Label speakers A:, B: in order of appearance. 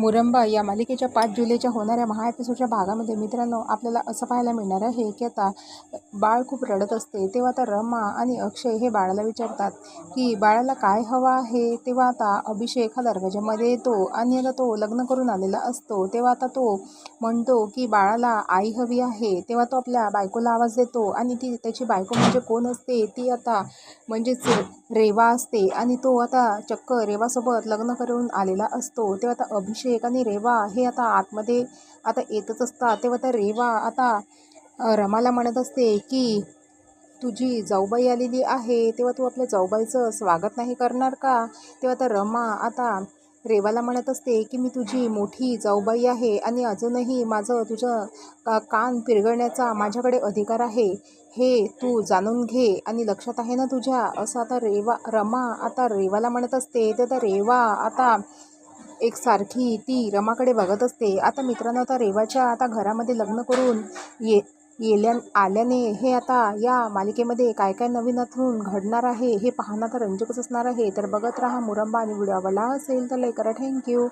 A: मुरंबा या मालिकेच्या पाच जुलैच्या होणाऱ्या महा एपिसोडच्या भागामध्ये मित्रांनो आपल्याला असं पाहायला मिळणार आहे की आता बाळ खूप रडत असते तेव्हा आता रमा आणि अक्षय हे बाळाला विचारतात की बाळाला काय हवं आहे? तेव्हा आता अभिषेक हा दरवाजामध्ये येतो आणि आता तो लग्न करून आलेला असतो. तेव्हा आता तो म्हणतो की बाळाला आई हवी आहे. तेव्हा तो आपल्या बायकोला आवाज देतो आणि ती त्याची बायको म्हणजे कोण असते? ती आता म्हणजेच रेवा असते आणि तो आता चक्क रेवासोबत लग्न करून आलेला असतो. तेव्हा आता अभिषेक आणि रेवा हे आता आतमध्ये आता येतच असतात. तेव्हा आता रेवा आता रमाला म्हणत असते की तुझी जाऊबाई आलेली आहे. तेव्हा तू आपल्या जाऊबाईचं स्वागत नाही करणार का? तेव्हा आता रमा आता रेवाला म्हणत असते की मी तुझी मोठी जाऊबाई आहे. आणि अजूनही माझं तुझं का कान पिरगळण्याचा माझ्याकडे अधिकार आहे. हे तू जाणून घे. आणि लक्षात आहे ना तुझ्या? असं आता रेवा रमा आता रेवाला म्हणत असते. तर आता रेवा आता एकसारखी ती रमाकडे बघत असते. आता मित्रांनो आता रेवाच्या आता घरामध्ये लग्न करून ये येल्या आल्याने हे आता या मालिकेमध्ये काय काय नवीनातून घडणार आहे हे पाहणं तर रंजकच असणार आहे. तर बघत राहा मुरंबा आणि व्हिडिओ आवडला असेल तर लाईक करा. थँक्यू